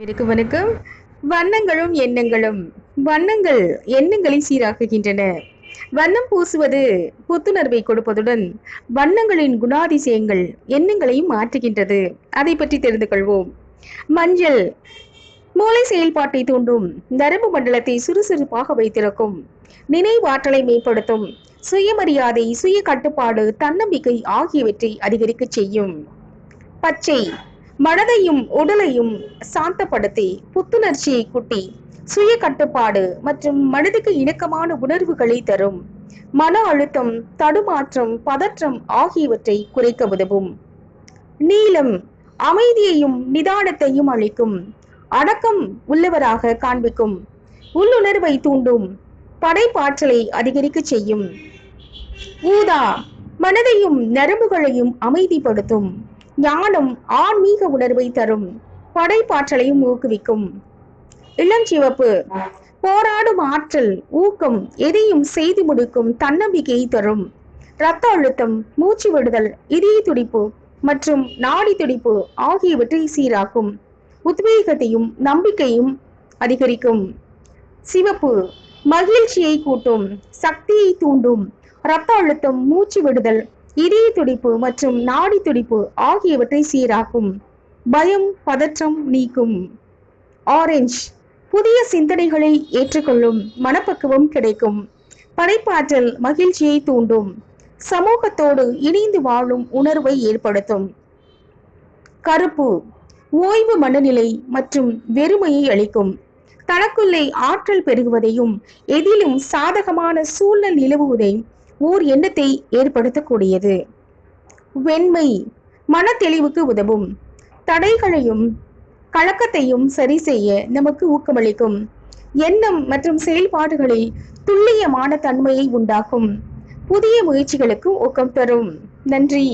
எனக்கு வணக்கம். வண்ணங்களும் எண்ணங்களும். வண்ணங்கள் எண்ணங்களை சீராக்குகின்றன. வண்ணம் பூசுவது புத்துணர்வை கொடுப்பதுடன் வண்ணங்களின் குணாதிசயங்கள் எண்ணங்களையும் மாற்றுகின்றது. அதை பற்றி தெரிந்து கொள்வோம். மஞ்சள் மூளை செயல்பாட்டை தூண்டும். நரம்பு மண்டலத்தை சுறுசுறுப்பாக வைத்திருக்கும். நினைவாற்றலை மேம்படுத்தும். சுயமரியாதை சுய கட்டுப்பாடு தன்னம்பிக்கை ஆகியவற்றை அதிகரிக்க செய்யும். பச்சை மனதையும் உடலையும் சாந்தப்படுத்தி புத்துணர்ச்சியை குட்டி சுய கட்டுப்பாடு மற்றும் மனதுக்கு இணக்கமான உணர்வுகளை தரும். மன அழுத்தம் தடுமாற்றம் பதற்றம் ஆகியவற்றை குறைக்க உதவும். நீளம் அமைதியையும் நிதானத்தையும் அளிக்கும். அடக்கம் உள்ளவராக காண்பிக்கும். உள்ளுணர்வை தூண்டும். படைப்பாற்றலை அதிகரிக்க செய்யும். ஊதா மனதையும் நரம்புகளையும் அமைதிப்படுத்தும். ஞானம் ஆன்மீக உணர்வை தரும். படைப்பாற்றலையும் ஊக்குவிக்கும். இளஞ்சிவப்பு போராடும் ஆற்றல் ஊக்கம் எதையும் செய்து முடிக்கும் தன்னம்பிக்கையை தரும். இரத்த அழுத்தம் மூச்சு விடுதல் இதய துடிப்பு மற்றும் நாடி துடிப்பு ஆகியவற்றை சீராக்கும். உத்வேகத்தையும் நம்பிக்கையும் அதிகரிக்கும். சிவப்பு மகிழ்ச்சியை கூட்டும் சக்தியை தூண்டும். இரத்த அழுத்தம் மூச்சு விடுதல் இதய துடிப்பு மற்றும் நாடி துடிப்பு ஆகியவற்றை சீராக்கும். பயம் பதற்றம் நீக்கும். ஆரஞ்சு புதிய சிந்தனைகளை ஏற்றுக்கொள்ளும் மனப்பக்குவம் கிடைக்கும். படைப்பாற்றல் மகிழ்ச்சியை தூண்டும். சமூகத்தோடு இணைந்து வாழும் உணர்வை ஏற்படுத்தும். கருப்பு ஓய்வு மனநிலை மற்றும் வெறுமையை அளிக்கும். தனக்குள்ளே ஆற்றல் பெருகுவதையும் எதிலும் சாதகமான சூழல் நிலவுவதை ஓர் எண்ணத்தை ஏற்படுத்தக்கூடியது. வெண்மை மன தெளிவுக்கு உதவும். தடைகளையும் கலக்கத்தையும் சரி செய்ய நமக்கு ஊக்கமளிக்கும். எண்ணம் மற்றும் செயல்பாடுகளில் துல்லியமான தன்மையை உண்டாக்கும். புதிய முயற்சிகளுக்கு ஊக்கம் தரும். நன்றி.